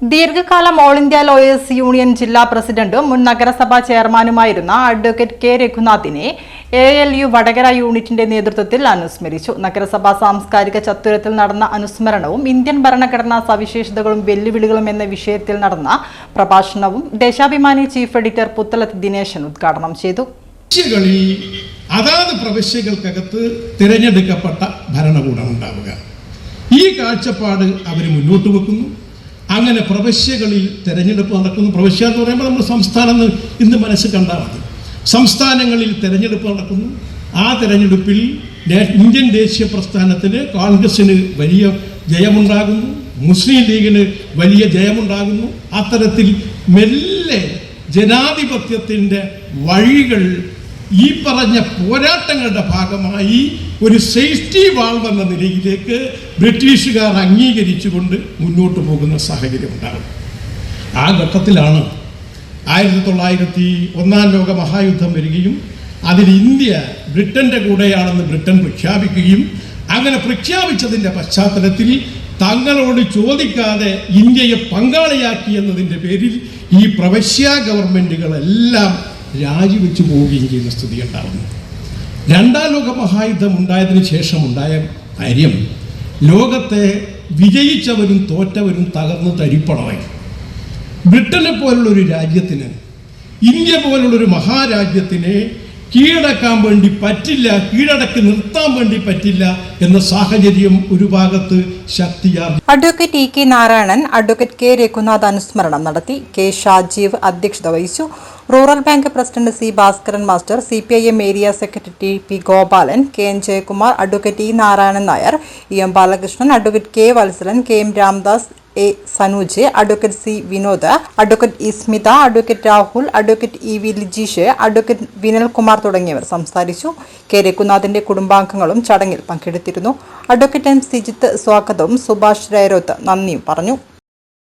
ദീർഘകാലം all India lawyers union ജില്ലാ പ്രസിഡന്റും മുൻ നഗരസഭാ ചെയർമാനുമായിരുന്ന അഡ്വക്കേറ്റ് കെ രഘുനാഥിനെ എ എൽ യു വടകര യൂണിറ്റിന്റെ നേതൃത്വത്തിൽ അനുസ്മരിച്ചു. നഗരസഭാ സാംസ്കാരിക ചത്തുരത്തിൽ നടന്ന അനുസ്മരണവും ഇന്ത്യൻ ഭരണഘടനാ സവിശേഷതകളും വെല്ലുവിളികളും എന്ന വിഷയത്തിൽ നടന്ന പ്രഭാഷണവും ദേശാഭിമാനി ചീഫ് എഡിറ്റർ പുത്തലത്ത് ദിനേശൻ ഉദ്ഘാടനം ചെയ്തു. അതാത് പ്രവിശ്യകൾക്കകത്ത് തിരഞ്ഞെടുക്കപ്പെട്ട ഭരണകൂടം ഉണ്ടാവുക. ഈ കാഴ്ചപ്പാട് അവർ മുന്നോട്ട് വെക്കുന്നു. അങ്ങനെ പ്രവിശ്യകളിൽ തിരഞ്ഞെടുപ്പ് നടക്കുന്നു. പ്രവിശ്യ എന്ന് പറയുമ്പോൾ നമ്മൾ സംസ്ഥാനം ഇന്ന് മനസ്സ് കണ്ടാൽ മതി. സംസ്ഥാനങ്ങളിൽ തിരഞ്ഞെടുപ്പ് നടക്കുന്നു. ആ തിരഞ്ഞെടുപ്പിൽ ഇന്ത്യൻ ദേശീയ പ്രസ്ഥാനത്തിന് കോൺഗ്രസ്സിന് വലിയ ജയമുണ്ടാകുന്നു. മുസ്ലിം ലീഗിന് വലിയ ജയമുണ്ടാകുന്നു. അത്തരത്തിൽ മെല്ലെ ജനാധിപത്യത്തിന്റെ വഴികൾ ഈ പറഞ്ഞ പോരാട്ടങ്ങളുടെ ഭാഗമായി ഒരു സേഫ്റ്റി വാൾവ് എന്ന നിലയിലേക്ക് ബ്രിട്ടീഷുകാർ അംഗീകരിച്ചുകൊണ്ട് മുന്നോട്ട് പോകുന്ന സാഹചര്യം ഉണ്ടാകും. ആ ഘട്ടത്തിലാണ് ആയിരത്തി തൊള്ളായിരത്തി ഒന്നാം ലോക മഹായുദ്ധം വരികയും അതിൽ ഇന്ത്യ ബ്രിട്ടന്റെ കൂടെയാണെന്ന് ബ്രിട്ടൻ പ്രഖ്യാപിക്കുകയും അങ്ങനെ പ്രഖ്യാപിച്ചതിന്റെ പശ്ചാത്തലത്തിൽ തങ്ങളോട് ചോദിക്കാതെ ഇന്ത്യയെ പങ്കാളിയാക്കി എന്നതിന്റെ പേരിൽ ഈ പ്രവശ്യ ഗവൺമെന്റുകളെല്ലാം രാജിവെച്ചു പോവുകയും ചെയ്യുന്ന സ്ഥിതി ഉണ്ടാകുന്നു രണ്ടാം ലോക മഹായുദ്ധം ഉണ്ടായതിനു ശേഷം ഉണ്ടായ കാര്യം ലോകത്തെ വിജയിച്ചവരും തോറ്റവരും തകർന്ന് തരിപ്പണമായി. ബ്രിട്ടനെ പോലുള്ളൊരു രാജ്യത്തിന് ഇന്ത്യ പോലുള്ളൊരു മഹാരാജ്യത്തിനെ കീഴടക്കാൻ വേണ്ടി പറ്റില്ല കീഴടക്കി നിർത്താൻ വേണ്ടി പറ്റില്ല എന്ന സാഹചര്യം ഒരു ഭാഗത്ത് ശക്തിയാണ് advocate E K Narayanan advocate K Raghunath അനുസ്മരണം നടത്തി. കെ ഷാജീവ് അധ്യക്ഷത വഹിച്ചു. Rural bank president C Bhaskaran master C P I M area secretary P Gopalan K N Jayakumar advocate E Narayanan Nair E M Balakrishnan advocate K Vatsalan K M Ramdas A Sanuj advocate C Vinod advocate Ismitha advocate Rahul advocate E V Lijeesh advocate Vinalkumar തുടങ്ങിയവർ സംസാരിച്ചു. K രഘുനാഥിന്റെ കുടുംബാംഗങ്ങളും ചടങ്ങിൽ പങ്കെടുത്തിരുന്നു. Advocate M Sijith സ്വാഗതവും സുഭാഷ് രൈരോത്ത് നന്ദിയും പറഞ്ഞു.